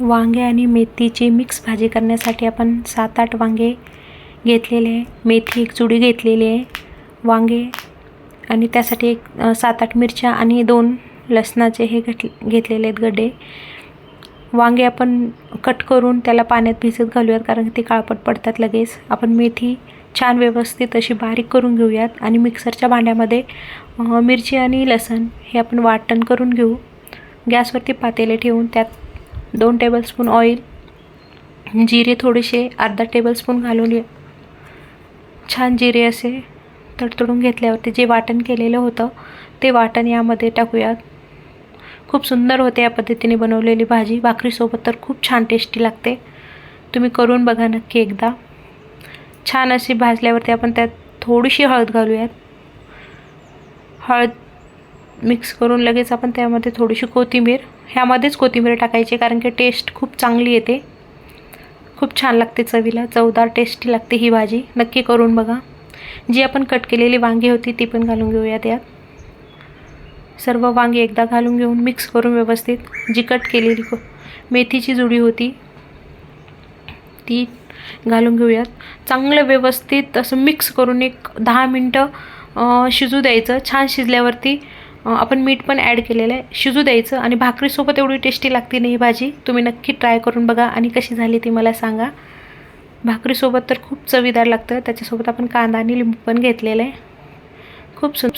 वांगे आणि मेथीची मिक्स भाजी करण्यासाठी आपण सात आठ वांगे घेतलेले आहे. मेथी एक चुडी घेतलेली आहे. वांगे आणि त्यासाठी एक सात आठ मिरच्या आणि दोन लसणाचे हे घेत घेतलेले आहेत गड्डे वांगे आपण कट करून त्याला पाण्यात भिजत घालूयात कारण ते काळपट पडतात लगेच. आपण मेथी छान व्यवस्थित अशी बारीक करून घेऊयात आणि मिक्सरच्या भांड्यामध्ये मिरची आणि लसण हे आपण वाटण करून घेऊ. गॅसवरती पातेले ठेवून त्यात दोन टेबलस्पून ऑइल जिरे थोडेसे अर्धा टेबलस्पून घालून छान जिरे असे तडतडून घेतल्यावरती जे वाटण केलेलं होतं ते वाटण यामध्ये टाकूयात. खूप सुंदर होते या पद्धतीने बनवलेली भाजी. भाकरीसोबत तर खूप छान टेस्टी लागते. तुम्ही करून बघा नक्की एकदा. छान अशी भाजल्यावरती आपण त्यात थोडीशी हळद घालूयात. हळद मिक्स करून लगेच आपण त्यामध्ये थोडीशी कोथिंबीर ह्यामध्येच कोथिंबीर टाकायची कारण की टेस्ट खूप चांगली येते. खूप छान लागते चवीला. चवदार टेस्टी लागते ही भाजी. नक्की करून बघा. जी आपण कट केलेली वांगी होती ती पण घालून घेऊयात यात. सर्व वांगी एकदा घालून घेऊन मिक्स करून व्यवस्थित जी कट केलेली मेथीची जुडी होती ती घालून घेऊयात. चांगलं व्यवस्थित असं मिक्स करून एक दहा मिनटं शिजू द्यायचं. छान शिजल्यावरती आपण मीठ पण ॲड केलेलं आहे. शिजू द्यायचं आणि भाकरीसोबत एवढी टेस्टी लागते ना ही भाजी तुम्ही नक्की ट्राय करून बघा आणि कशी झाली ती मला सांगा. भाकरीसोबत तर खूप चवीदार लागतं त्याच्यासोबत आपण कांदा आणि लिंबू पण घेतलेलं आहे. खूप सुंदर